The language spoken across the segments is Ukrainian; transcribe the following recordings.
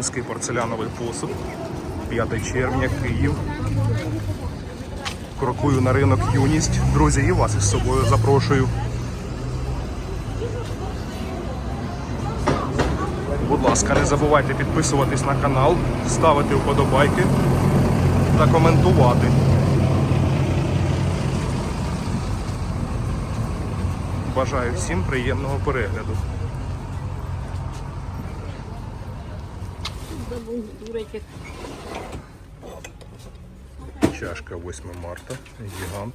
Український порцеляновий посуд. 5 червня, Київ. Крокую на ринок юність. Друзі, і вас із собою запрошую. Будь ласка, не забувайте підписуватись на канал, ставити вподобайки та коментувати. Бажаю всім приємного перегляду. Чашка 8 марта, гігант,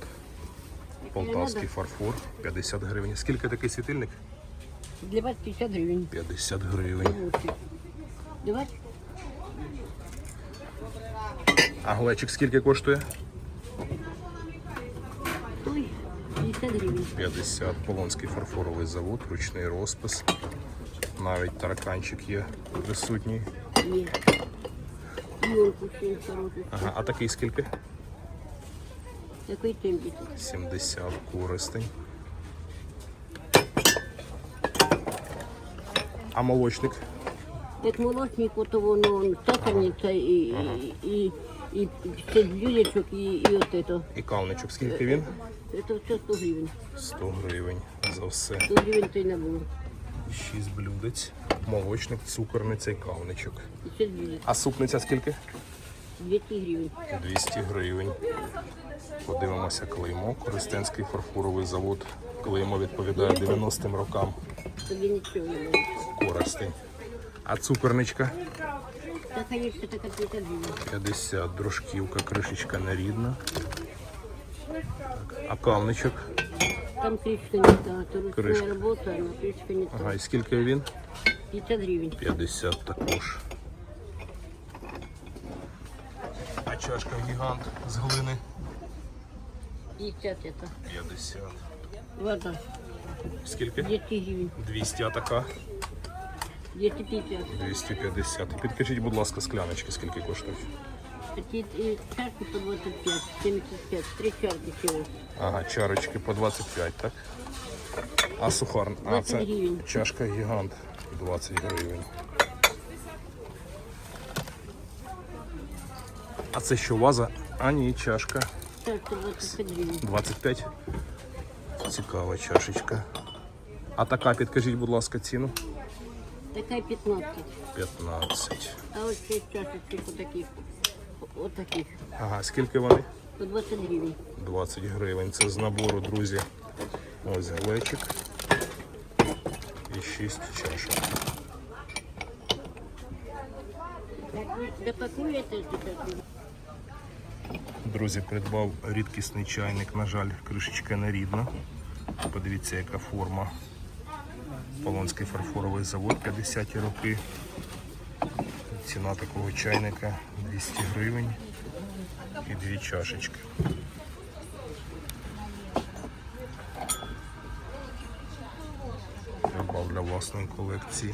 полтавський фарфор, 50 гривень. Скільки такий світильник? Для вас 50 гривень. 50 гривень. А глечик скільки коштує? Ой, 50 гривень. 50. Полонський фарфоровий завод, ручний розпис. Навіть тараканчик є присутній. Є. Ага, а такий скільки? Такий темпі. 70 користень. А молочник? Як молочник, от воно сахарниця і, і, і, і, це блюдечок і, і от это. І кавничок. Скільки він? Це все 100 гривень. 100 гривень за все. 100 гривень то й набор. 6 блюдець, молочник, цукорниця і кавничок. І це блюдечко. А супниця скільки? 200 гривень. 200 гривень. Подивимося клеймо. Користенський фарфоровий завод. Клеймо відповідає 90-м рокам. Тобі нічого не буде. Коростень. А цукорничка Та, конечно, така 50 гривень. 50, дружківка, кришечка нерідна. Так, А кавничок? Там крышка не та, то Крышка. ручная работа, но крышка не та. Ага, і скільки він? 50 гривень. 50 також. А чашка гігант з глини 50 это. 50. Вода. Скільки? 200 гривень. 200, а така? 250. 250. І Підкажіть, будь ласка, скляночки, скільки коштують? Такие э, чашки по 25, 75, три чарки всего. Ага, чарочки по 25, так? А сухар? А, це гривень. чашка гігант 20 гривень. А це що, ваза? А ні, чашка. Чашка 25 гривен. 25. Цікава чашечка. А така, підкажіть, будь ласка, ціну? Такая 15. 15. А вот шесть чашечек вот таких. Вот таких. Ага, скільки вони? По 20 гривен. 20 гривень. Це з набору, друзі. Ось глечик. І 6 чашок. Да какую это сейчас? Друзі, придбав рідкісний чайник, на жаль, кришечка не рідна. Подивіться, яка форма. Полонський фарфоровий завод 50 роки. Ціна такого чайника 200 гривень і дві чашечки. Власної колекції.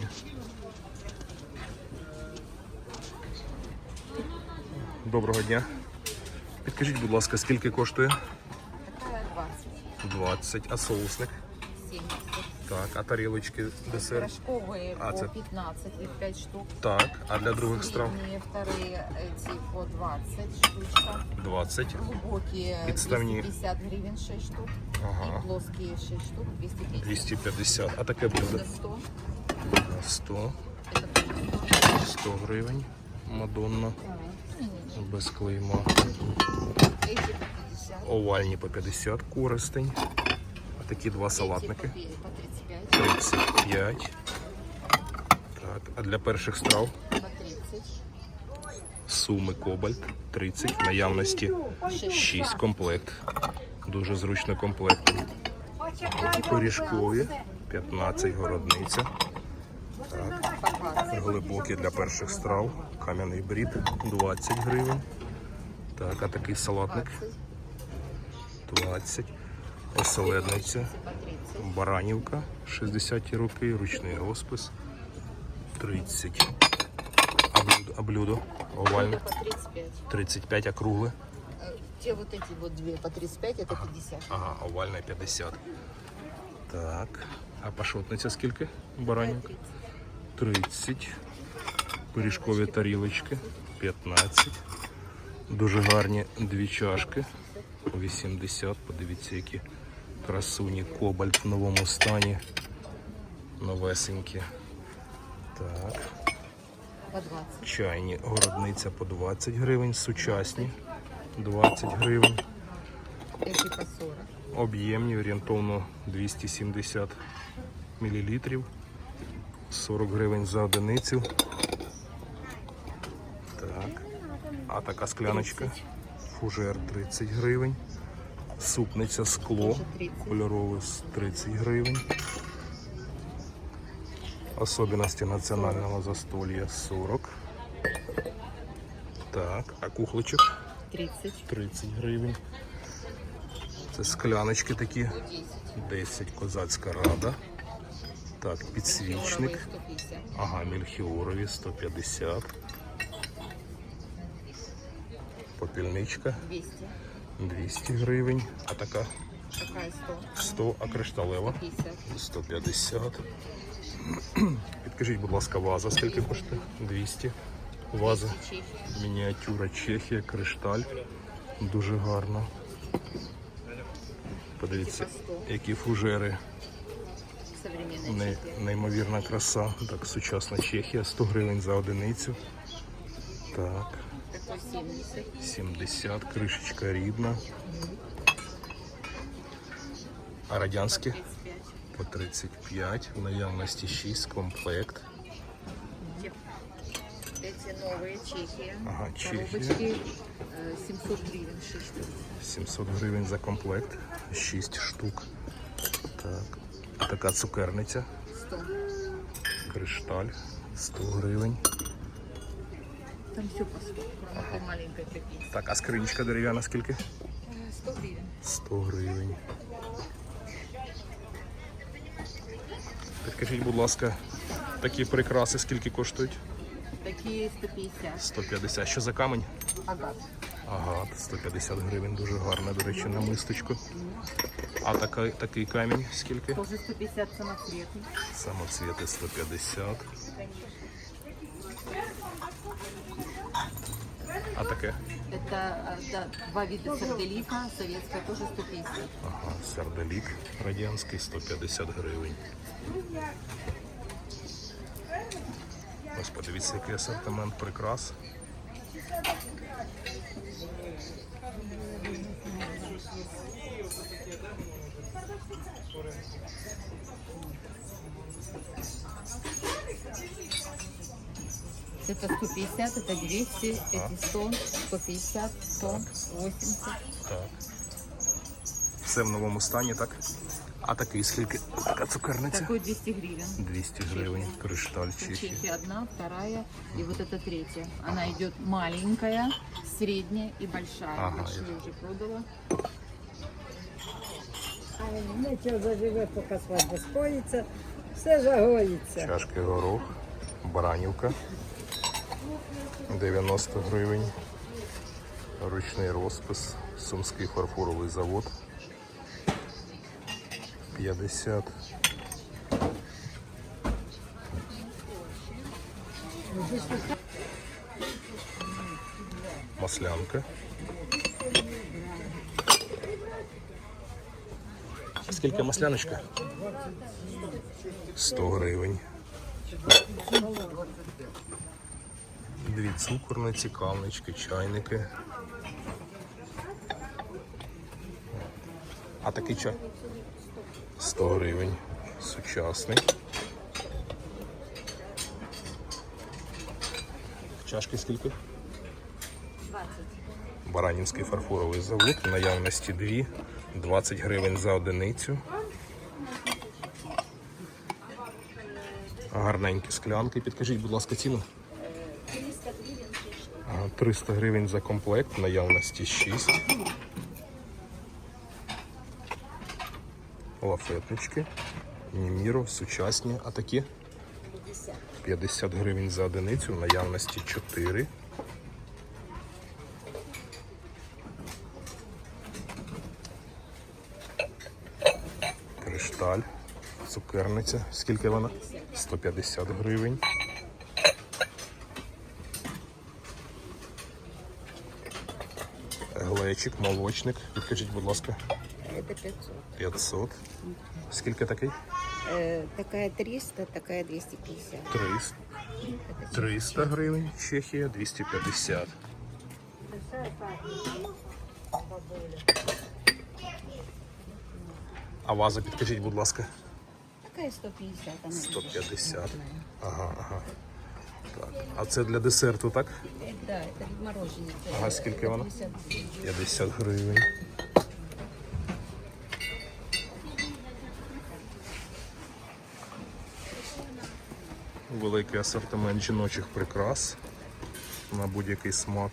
Доброго дня. Підкажіть, будь ласка, скільки коштує? 20, 20. А соусник? 70. Так, а тарілочки десерт? Рожковые А, по це- 15, их 5 штук. Так, а для других страв? Средние вторые эти по 20 штучка. 20. Глубокие Подставные. 250 гривен 6 штук. Ага. И плоские 6 штук 250. 250. А таке блюдо? Это 100. 100. Это тоже 100 гривень. Мадонна. Без клейма. Эти по 50. Овальні по 50 користень. А такі два салатники. Эти по пе- по 35. 35. Так, а для перших страв 30. суми кобальт 30. В наявності 6 комплект. Дуже зручно комплект. Такі 15 городниця. Так. Глибокі для перших страв. Кам'яний брід 20 гривень. Так, а такий салатник 20 Оселедниця. По 30. Баранівка 60 роки, ручний розпис 30. А блюдо, а блюдо овальне Это по 35. 35, а кругле Те вот эти вот две по 35, это 50. Ага, овальна 50. Так. А пашотниця скільки? Баранівка? 30. Пиріжкові тарілочки 15. Дуже гарні дві чашки. 80. Подивіться, які красуні. Кобальт в новому стані. Новесенькі. Так. По 20. Чайні городниця по 20 гривень, сучасні 20 гривень. Эти по 40. Об'ємні орієнтовно 270 мл. 40 гривень за одиницю. Так. А така скляночка. Фужер 30 гривень. Супниця скло. Кольорове з 30 гривень. Особенності національного застолья 40. Так, а кухличок 30. 30 гривень. Це скляночки такі. 10. 10 козацька рада. Так, підсвічник. Ага, мільхіорові 150. Попільничка 200. 200 гривень. А така Такая 100. 100, а кришталева 50. 150. Підкажіть, будь ласка, ваза скільки коштує? 200. Ваза. Мініатюра Чехія, кришталь. Дуже гарно. Подивіться, які фужери. Не, неймовірна краса. Так, сучасна Чехія, 100 гривень за одиницю. Так, 70. 70, кришечка рідна. А радянські 35. по 35, в наявності 6, комплект. Эти новые Чехия. Ага, Чехия. Коробочки э, 700 гривен 6 штук. 700 гривень за комплект, 6 штук. Так. А така цукерниця, 100. кришталь, 100 гривень. Там все по 100, кроме той маленькой копейки. Так, а скринічка дерев'яна скільки? Э, 100 гривен. 100 гривень. Підкажіть, будь ласка, такі прикраси скільки коштують? Такие 150. 150. Що за камень? Агат. Ага, 150 гривень, дуже гарна, до речі, на мисточку. А така, такий камінь скільки? Тоже 150 самоцветный. Самоцвіти 150. А таке? Это да, два вида сарделика. Советская тоже 150. Ага, серделік радянський 150 гривень. Ось подивіться, який асортимент прикрас. Это 150, это 200, эти 100, 150, 100, 80. Так. Все в новому стані, так? А такий скільки? Така цукерниця? Такой 200 гривен. 200 гривень, кришталь Чехії. Чехия одна, вторая и вот эта третья. Она идет маленькая, средняя и большая. Ага, Большую уже продала. Нічого заживе, поки свадьба скоїться, все загоїться. Чашки горох, баранівка 90 гривень. Ручний розпис, Сумський фарфоровий завод 50. Маслянка. Скільки масляночка? 100 гривень. Дві цукорниці, кавнички, чайники. А такий чай? 100 гривень. Сучасний. Чашки скільки? 20. Баранівський фарфоровий завод. В наявності дві. 20 гривень за одиницю. Гарненькі склянки. Підкажіть, будь ласка, ціну. 300 гривень за комплект, наявності 6. Лафетнички. Німіро, сучасні. А такі? 50 гривень за одиницю, наявності 4. Кришталь. Цукерниця. Скільки вона? 150 гривень. Глечик, молочник. Підкажіть, будь ласка, Это 500. 500. Скільки такий? Э, такая 300, такая 250. 300. 300 гривень. Чехія 250. А ваза, підкажіть, будь ласка. Такая 150. Она 150. Ага, ага. Так. А це для десерту, так? Э, Да, это мороженое. Ага, скільки воно? 50 гривень. Великий асортимент жіночих прикрас на будь-який смак.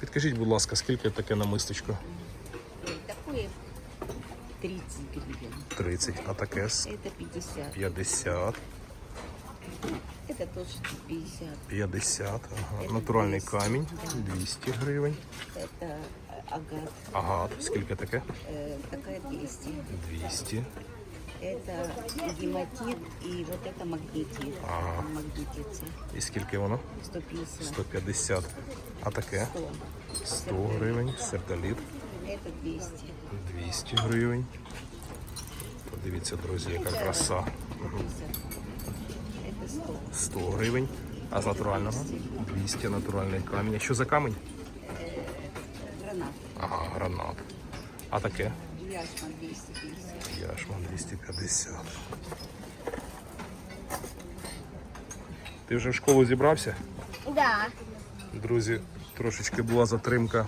Підкажіть, будь ласка, скільки таке намистечко? Такое 30 гривен. 30, а таке з Это 50. 50, Это тоже 50. 50, ага. натуральний камінь 200 гривень. Это э, агат. Агат, скільки таке? Э, такая 200. 200. Это гематит и вот это магнетит. Ага. Магнетится. І скільки воно? 150. 150. А таке? 100. 100 гривень. Сердоліт Это 200. 200 гривень. Подивіться, друзі, яка краса. 50. Это 100. 100 гривень. А з натурального? 200 натуральний камінь. А що за камінь? Гранат. Ага, гранат. А таке? Яшма 250. Яшма 250. Ти вже в школу зібрався? Да. Друзі, трошечки була затримка.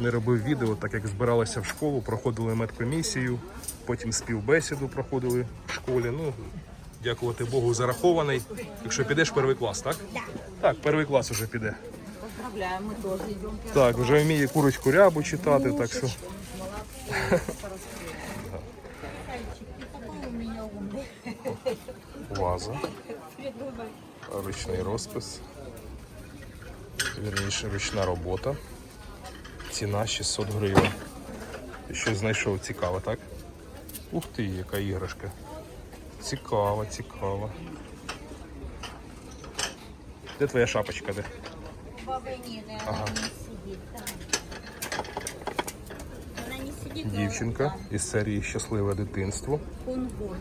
Не робив відео, так як збиралися в школу, проходили медкомісію, потім співбесіду проходили в школі. Ну, дякувати Богу, зарахований. Якщо підеш в перший клас, так? Так, перший клас вже піде. Поздравляем, мы тоже идем. Так, вже вміє курочку рябу читати, так що. Ваза. Ручний розпис. Вірніше, ручна робота. Ціна 600 гривень. Ти щось знайшов цікаве, так? Ух ти, яка іграшка. Цікаво, цікаво. Де твоя шапочка? Де? Ага. Дівчинка із серії Щасливе дитинство. Кунгур.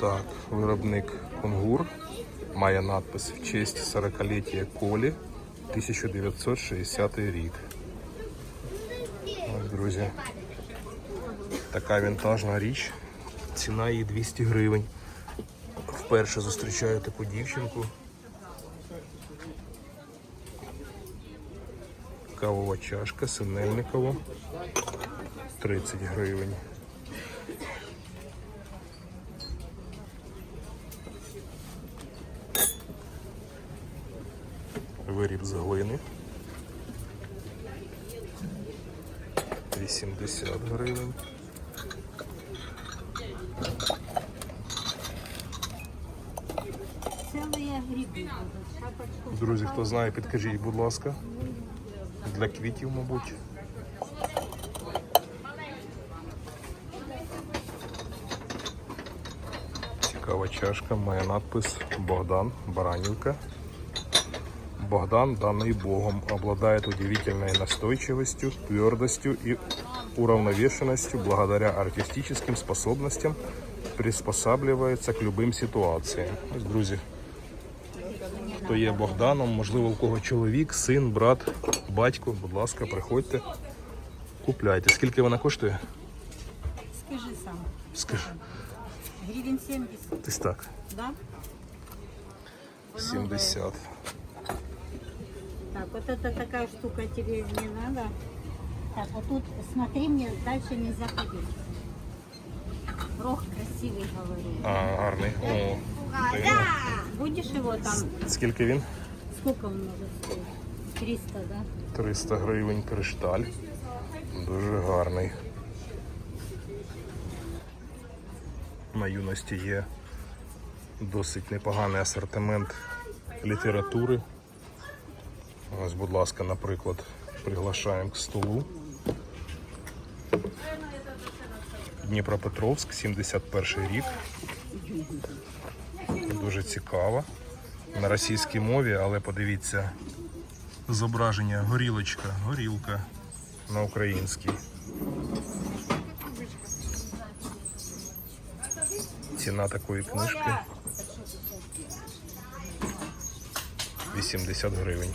Так, виробник Кунгур має надпис в честь 40-ліття Колі 1960 рік. Ось, друзі. Така вінтажна річ. Ціна її 200 гривень. Вперше зустрічаю таку дівчинку. Кавова чашка Синельникова. 30 гривень. Виріб з глини. 80 гривень. Друзі, хто знає, підкажіть, будь ласка. Для квітів, мабуть. Цікава чашка, має надпис Богдан Баранівка. Богдан, данный Богом, обладает удивительной настойчивостью, твердостью и уравновешенностью благодаря артистическим способностям, приспосабливается к любым ситуациям. Друзі, хто є Богданом, можливо, у кого чоловік, син, брат, батько, будь ласка, приходьте, купляйте. Скільки вона коштує? Скажи сам. Скажи. Гривен 70, Десь так. да? 70. Так, вот это такая штука тебе не надо. Так, вот тут смотри мне, дальше нельзя ходить. Рог красивый, говорю. А, гарний. О, дивно. Будешь его там, Скільки він? сколько он может стоить? 300, да? 300 гривень кришталь. Дуже гарний. На юності є досить непоганий асортимент літератури. Ось, будь ласка, наприклад, приглашаємо к столу. Дніпропетровськ, 71 рік. Дуже цікава. На російській мові, але подивіться, зображення горілочка, горілка на українській. Ціна такої книжки 80 гривень.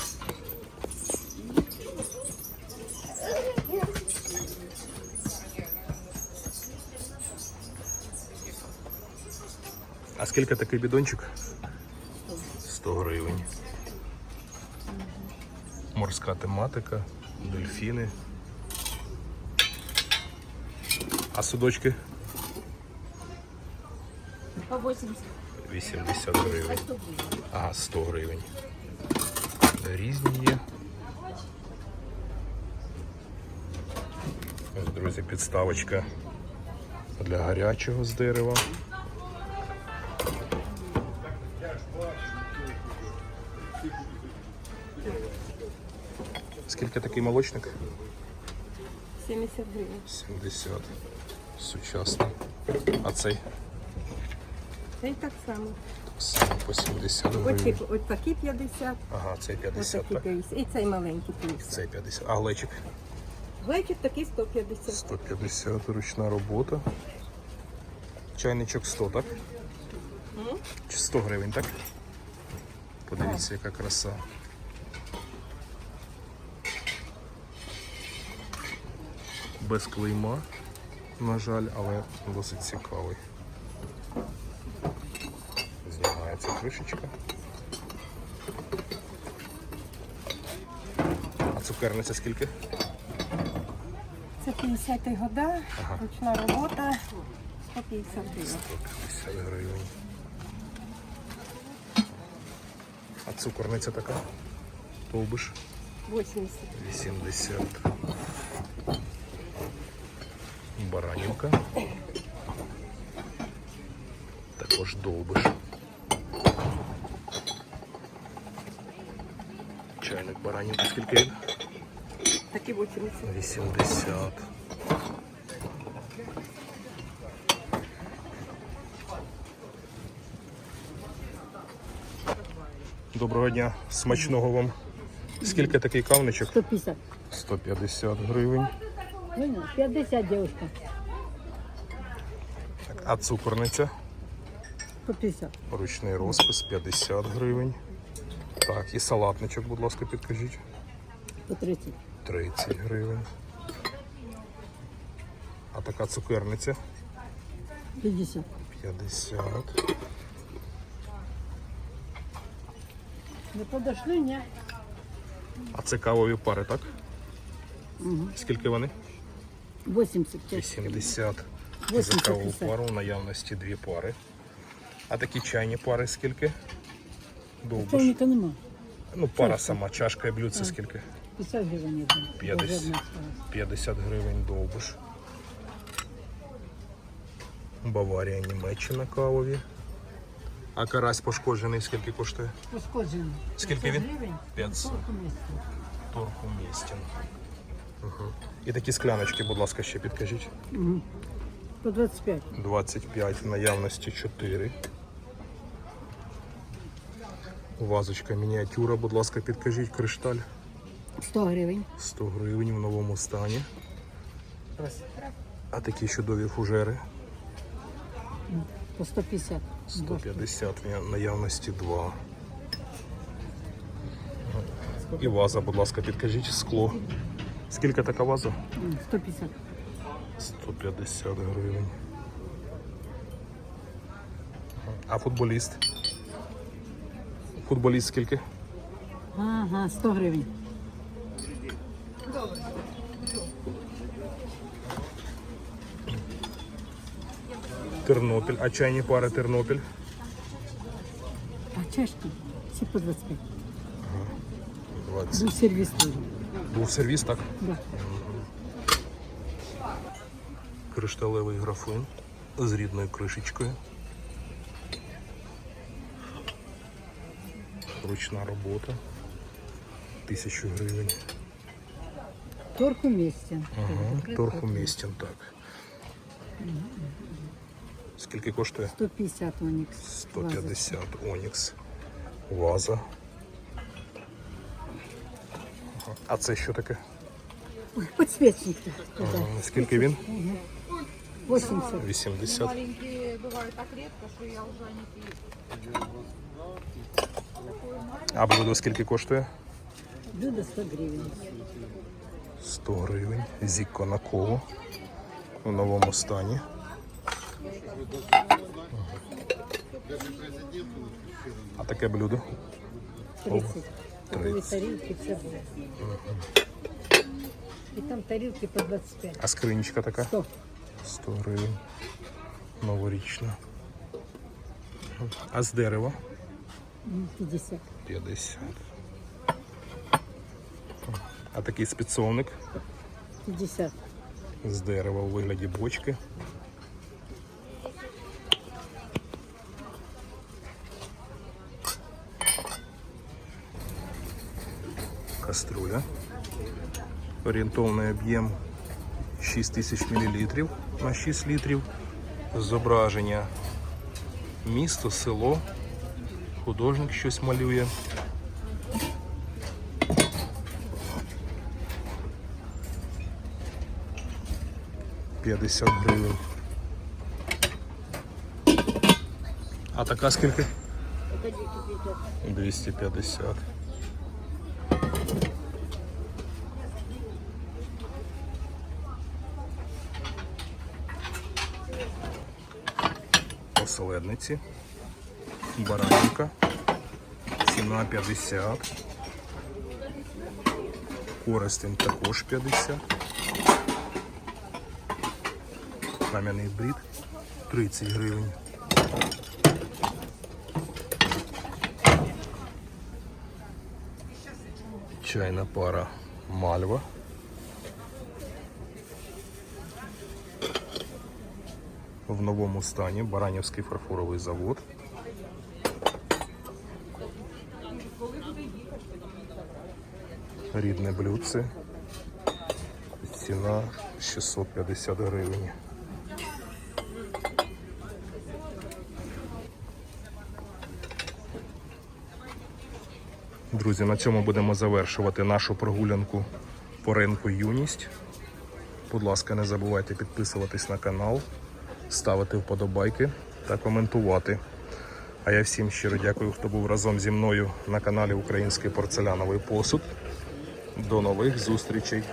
Скільки такий бідончик? 100 гривень. Морська тематика, дельфіни. А судочки? По 80. 80 гривень. Ага, 100 гривень. Різні є. Ось, друзі, підставочка для гарячого з дерева. Скільки такий молочник? 70 гривень. 70. Сучасний. А цей? Це і так само. По 70 Оці, гривень. ось такі 50, Ага, цей ось 50, такі так? 50. І цей маленький 50. Цей 50. А глечик? Глечик такий 150. 150 ручна робота. Чайничок 100, так? Чи 100 гривень, так? Подивіться, яка краса. Без клейма, на жаль, але досить цікавий. Знімається кришечка. А цукерниця скільки? Це 50 года, ручна робота, 150 гривень. 150 гривень. А цукорниця така? Довбиш 80. 80. Баранівка. Також довбиш. Чайник баранівки скільки? Такі 80. 80. Доброго дня, смачного вам. Скільки такий кавничок? 150. 150 гривень. 50, девушка. А цукорниця? 150. Ручний розпис 50 гривень. Так, і салатничок, будь ласка, підкажіть. По 30. 30 гривень. А така цукерниця 50. 50. Не подошли, ні? А це кавові пари, так? Скільки вони? 80. 80. 80 кавову 50. пару в наявності дві пари. А такі чайні пари скільки? Довбиш. Чайника нема. Ну, пара сама, чашка і блюдце скільки? 50 гривень 50. Даже одна осталась. 50 гривень довбиш. Баварія, Німеччина кавові. А карась пошкоджений скільки коштує? Пошкоджено. Скільки 500 він? гривень. 500. Сколько місяців? Торг умістен. Угу. І такі скляночки, будь ласка, ще підкажіть. По 25. 25 в наявності 4. Вазочка мініатюра, будь ласка, підкажіть, кришталь 100 гривень. 100 гривень в новому стані. А такі чудові фужери По 150. 150 в наявності 2. І ваза, будь ласка, підкажіть, скло. Скільки така ваза? М, 150. 150 гривень. А футболіст? Футболіст скільки? Ага, 100 гривень. Тернопіль. А чайні пари Тернопіль? А чашки? Всі по 25. 20. Був сервіс теж. Був сервіс, так? Да. Кришталевий графин з рідною кришечкою. Ручна робота. Тисячу гривень. Торг уместен. Ага, торг умістен, так. Скільки коштує? 150 онікс. 150 Онікс. Ваза. А це що таке? Ой, Подсвечник. Ага. Скільки він? 80. 80. Маленькие бывают так редко, что я уже не. А блюдо скільки коштує? Блюдо 100 гривень. 100 гривень. Зікко на коло. У новому стані. А таке блюдо? 30. Це були 30. тарілки, все було. І там тарілки по 25. А скринічка така? 100. 100 гривень. Новорічна. А з дерева? М, 50. 50. А такий спецовник 50. з дерева у вигляді бочки. Каструля. Орієнтовний об'єм 6000 мл на 6 літрів. Зображення місто, село. Художник щось малює. П'ятдесят гривень. А така скільки? 250. Оселедниці. Баранівка. Ціна 50. Коростень також 50. Кам'яний брід 30 гривень. Чайна пара Мальва. В новому стані Баранівський фарфоровий завод. Рідне блюдце. Ціна 650 гривень. Друзі, на цьому будемо завершувати нашу прогулянку по ринку Юність. Будь ласка, не забувайте підписуватись на канал, ставити вподобайки та коментувати. А я всім щиро дякую, хто був разом зі мною на каналі Український порцеляновий посуд. До нових зустрічей!